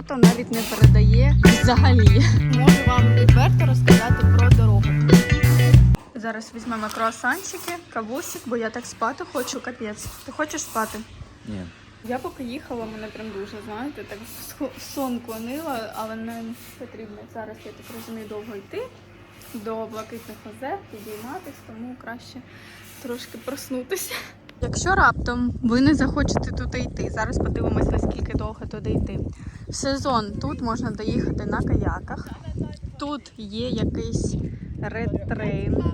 фото навіть не передає взагалі. Можу вам відверто розказати про дорогу. Зараз візьмемо круасанчики, кавусик, бо я так спати хочу, капець. Ти хочеш спати? Ні. Я поки їхала, мене прям дуже, знаєте, так в сон клонила, але не потрібно зараз, я так розумію, довго йти до блакитних озер, підійматись, тому краще трошки проснутися. Якщо раптом ви не захочете туди йти, зараз подивимось, наскільки довго туди йти. В сезон тут можна доїхати на каяках. Тут є якийсь редтрейн,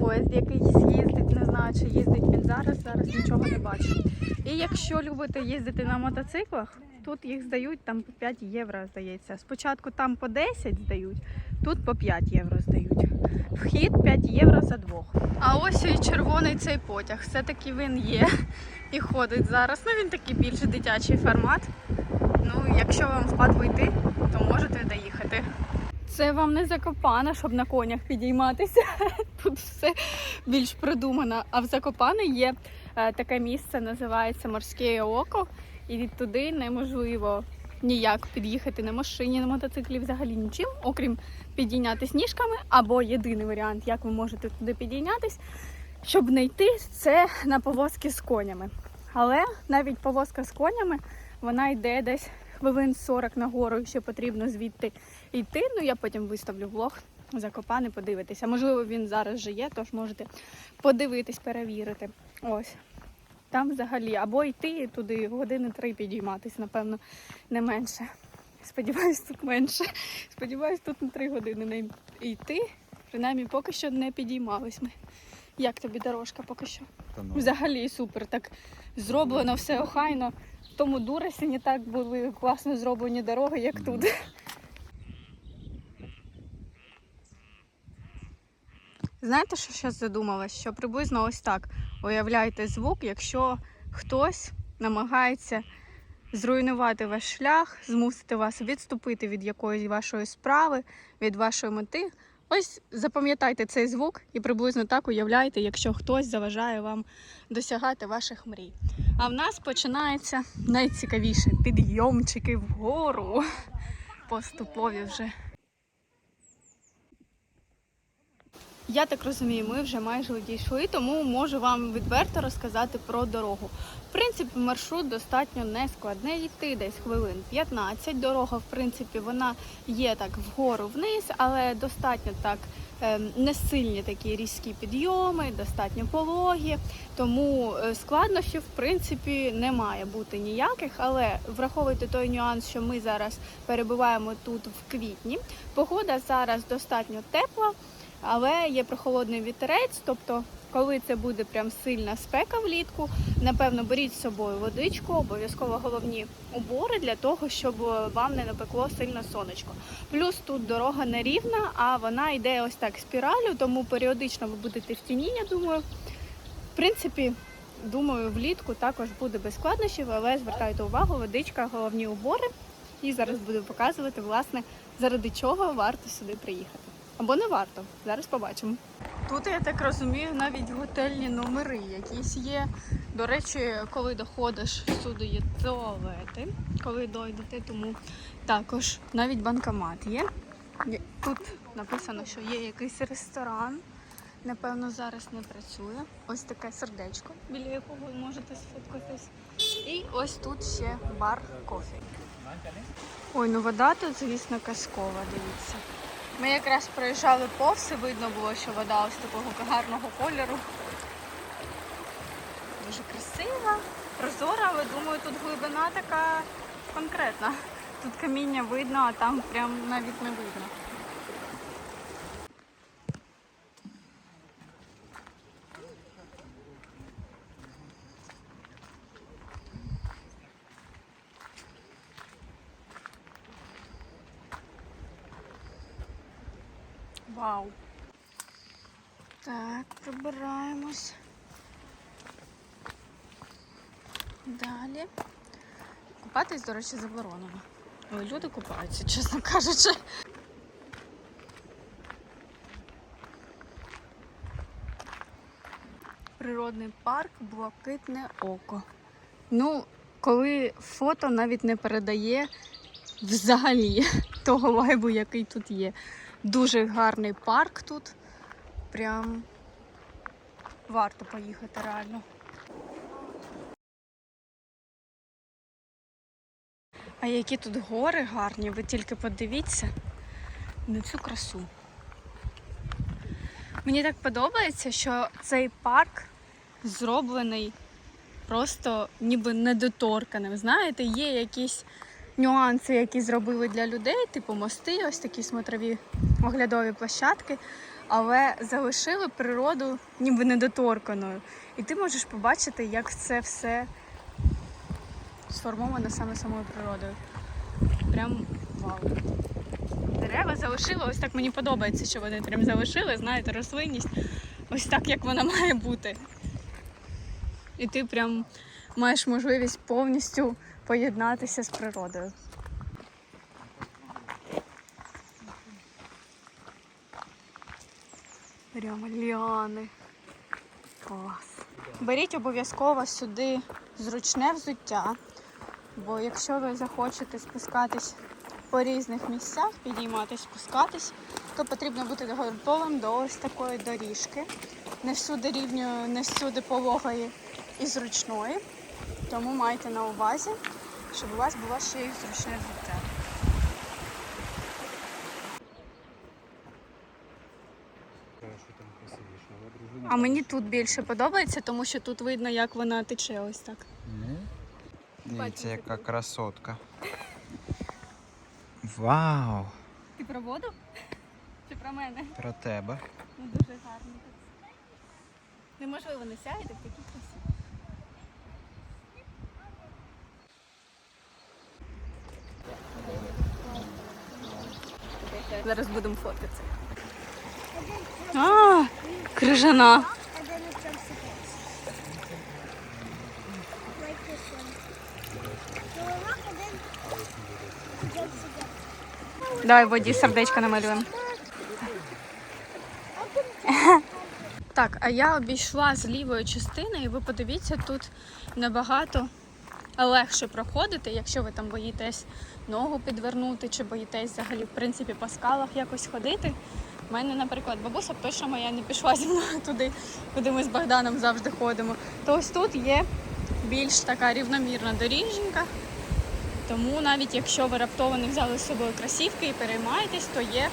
поїзд якийсь їздить, не знаю, чи їздить він зараз, зараз нічого не бачу. І якщо любите їздити на мотоциклах, тут їх здають там по 5 євро, здається. Спочатку там по 10 здають, тут по 5 євро здають. Вхід 5 євро за двох. А ось і червоний цей потяг. Все-таки він є і ходить зараз. Ну він такий більш дитячий формат. Ну, якщо вам впадло йти, то можете доїхати. Це вам не закопано, щоб на конях підійматися. Тут все більш придумано. А в Закопане є е, таке місце, називається Морське око, і туди неможливо ніяк під'їхати на машині, на мотоциклі, взагалі нічим, окрім підійнятись ніжками. Або єдиний варіант, як ви можете туди підійнятись, щоб не йти, це на повозки з конями. Але навіть повозка з конями вона йде десь хвилин 40 нагору, і ще потрібно звідти йти. Ну я потім виставлю влог. Закопане, подивитися. Можливо, він зараз вже є, тож можете подивитись, перевірити. Ось. Там взагалі або йти туди години три підійматись, напевно, не менше. Сподіваюсь, тут менше. Сподіваюсь, тут на три години не йти. Принаймні, поки що не підіймались ми. Як тобі дорожка поки що? Ну. Взагалі супер. Так зроблено все охайно. В тому Дуресі не так були класно зроблені дороги, як тут. Знаєте, що зараз задумалась? Що приблизно ось так. Уявляйте звук, якщо хтось намагається зруйнувати ваш шлях, змусити вас відступити від якоїсь вашої справи, від вашої мети. Ось запам'ятайте цей звук і приблизно так уявляйте, якщо хтось заважає вам досягати ваших мрій. А в нас починається найцікавіше підйомчики вгору. Поступові вже. Я так розумію, ми вже майже дійшли, тому можу вам відверто розказати про дорогу. В принципі, маршрут достатньо не складний йти десь хвилин 15. Дорога, в принципі, вона є так вгору вниз, але достатньо так ем, не сильні такі різкі підйоми, достатньо пологі. Тому е, складнощів, в принципі, не має бути ніяких. Але враховуйте той нюанс, що ми зараз перебуваємо тут в квітні. Погода зараз достатньо тепла але є прохолодний вітерець, тобто, коли це буде прям сильна спека влітку, напевно, беріть з собою водичку, обов'язково головні убори для того, щоб вам не напекло сильно сонечко. Плюс тут дорога не рівна, а вона йде ось так спіралю, тому періодично ви будете в тіні, я думаю. В принципі, думаю, влітку також буде без складнощів, але звертайте увагу, водичка, головні убори. І зараз буду показувати, власне, заради чого варто сюди приїхати. Або не варто. Зараз побачимо. Тут, я так розумію, навіть готельні номери якісь є. До речі, коли доходиш, всюди є туалети, коли дойдете, тому також навіть банкомат. Є- Тут написано, що є якийсь ресторан. Напевно, зараз не працює. Ось таке сердечко, біля якого ви можете сфоткатись. І ось тут ще бар кофі. Ой, ну вода тут, звісно, казкова, дивіться. Ми якраз проїжджали повз, видно було, що вода ось такого гарного кольору. Дуже красива, прозора, але думаю, тут глибина така конкретна. Тут каміння видно, а там прям навіть не видно. Вау. Так, прибираємось. Далі. Купатись, до речі, заборонено. Ой, люди купаються, чесно кажучи. Природний парк Блакитне око. Ну, коли фото навіть не передає взагалі того вайбу, який тут є. Дуже гарний парк тут. Прям варто поїхати реально. А які тут гори гарні, ви тільки подивіться на цю красу. Мені так подобається, що цей парк зроблений просто ніби недоторканим. Знаєте, є якісь нюанси, які зробили для людей, типу мости, ось такі смотрові оглядові площадки, але залишили природу ніби недоторканою. І ти можеш побачити, як це все сформовано саме самою природою. Прям вау. Дерева залишили, ось так мені подобається, що вони прям залишили, знаєте, рослинність, ось так, як вона має бути. І ти прям маєш можливість повністю поєднатися з природою. Прямо ліани. Клас. Беріть обов'язково сюди зручне взуття, бо якщо ви захочете спускатись по різних місцях, підійматись, спускатись, то потрібно бути готовим до ось такої доріжки. Не всюди рівньої, не всюди пологої і зручної. Тому майте на увазі, щоб у вас було ще й зручне взуття. А мені тут більше подобається, тому що тут видно, як вона тече ось так. Дивіться, яка красотка. Вау! Ти про воду? Чи про мене? Про тебе. Ну дуже гарно. Неможливо не сяєте в такій красі. Зараз будемо фоткатися. А, крижана. Давай в воді сердечко намалюємо. Так, а я обійшла з лівої частини, і ви подивіться, тут набагато легше проходити, якщо ви там боїтесь ногу підвернути, чи боїтесь взагалі, в принципі, по скалах якось ходити. У мене, наприклад, бабуся б точно моя не пішла зі мною туди, куди ми з Богданом завжди ходимо. То ось тут є більш така рівномірна доріженька. Тому навіть якщо ви раптово не взяли з собою кросівки і переймаєтесь, то є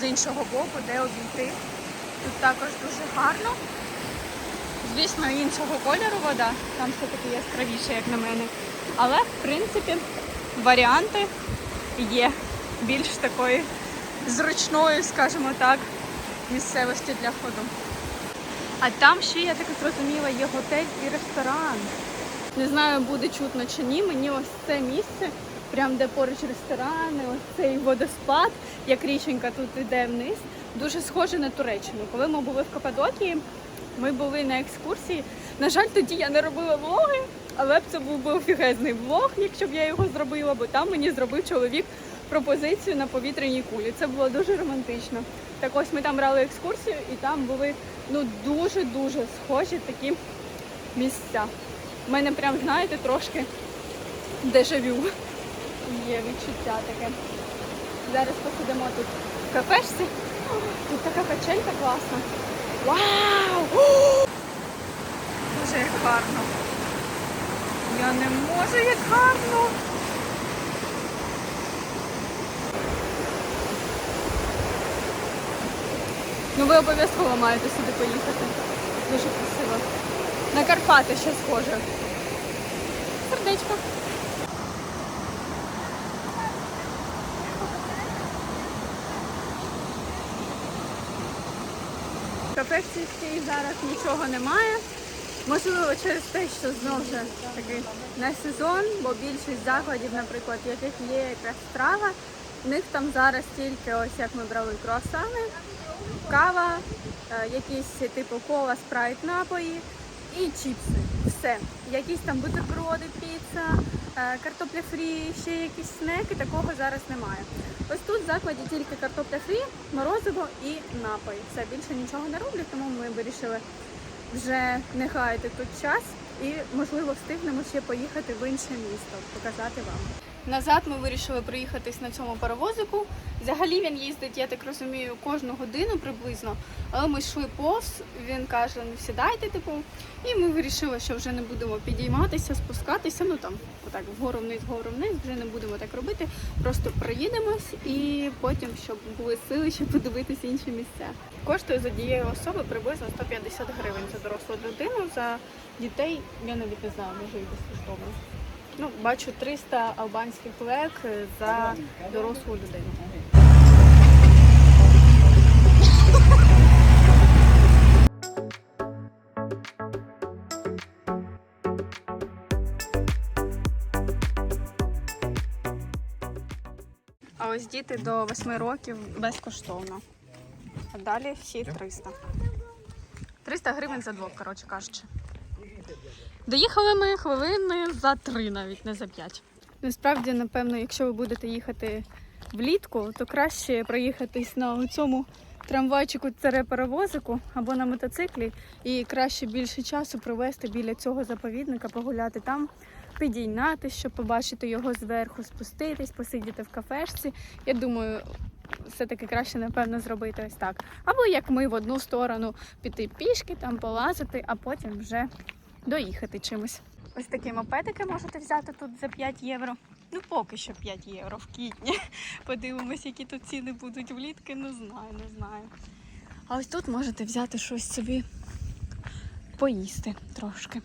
з іншого боку, де обійти. Тут також дуже гарно. Звісно, іншого кольору вода, там все-таки яскравіше, як на мене. Але, в принципі, варіанти є більш такої зручної, скажімо так, місцевості для ходу. А там ще, я так зрозуміла, є готель і ресторан. Не знаю, буде чутно чи ні. Мені ось це місце, прям де поруч ресторани, ось цей водоспад, як річенька тут іде вниз, дуже схоже на Туреччину. Коли ми були в Каппадокії, ми були на екскурсії. На жаль, тоді я не робила влоги, але б це був би офігезний влог, якщо б я його зробила, бо там мені зробив чоловік пропозицію на повітряній кулі. Це було дуже романтично. Так ось ми там брали екскурсію, і там були ну дуже-дуже схожі такі місця. У мене прям, знаєте, трошки дежавю. Є відчуття таке. Зараз посидимо тут в кафешці. Тут така качелька класна. Вау! Боже, як гарно. Я не можу, як гарно. Ну ви обов'язково маєте сюди поїхати. Дуже красиво. На Карпати ще схоже. Сердечко. Кафешці зараз нічого немає. Можливо, через те, що знов же таки не сезон, бо більшість закладів, наприклад, в яких є якась страва, в них там зараз тільки ось як ми брали круасани, кава, е, якісь типу кола, спрайт напої і чіпси. Все. Якісь там бутерброди, піца, картопля фрі, ще якісь снеки, такого зараз немає. Ось тут в закладі тільки картопля фрі, морозиво і напої. Все більше нічого не роблять, тому ми вирішили вже не гаяти тут час і, можливо, встигнемо ще поїхати в інше місто, показати вам. Назад ми вирішили проїхатись на цьому паровозику. Взагалі він їздить, я так розумію, кожну годину приблизно. Але ми йшли повз, він каже, ну сідайте, типу. І ми вирішили, що вже не будемо підійматися, спускатися. Ну там, отак, вгору вниз, вгору вниз, вже не будемо так робити. Просто проїдемось і потім, щоб були сили, ще подивитися інші місця. Коштує за дією особи приблизно 150 гривень за дорослу людину. За дітей я навіть не знаю, може і безкоштовно. Ну, бачу 300 албанських лек за дорослу людину. А ось діти до 8 років безкоштовно. А далі всі 300. 300 гривень за двох, коротше кажучи. Доїхали ми хвилини за три, навіть не за п'ять. Насправді, напевно, якщо ви будете їхати влітку, то краще проїхатись на цьому трамвайчику паровозику або на мотоциклі, і краще більше часу провести біля цього заповідника, погуляти там, підійняти, щоб побачити його зверху, спуститись, посидіти в кафешці. Я думаю, все-таки краще, напевно, зробити ось так. Або як ми в одну сторону піти пішки, там полазити, а потім вже доїхати чимось. Ось такі мопедики можете взяти тут за 5 євро. Ну, поки що 5 євро в квітні. Подивимось, які тут ціни будуть влітки. Не знаю, не знаю. А ось тут можете взяти щось собі поїсти трошки.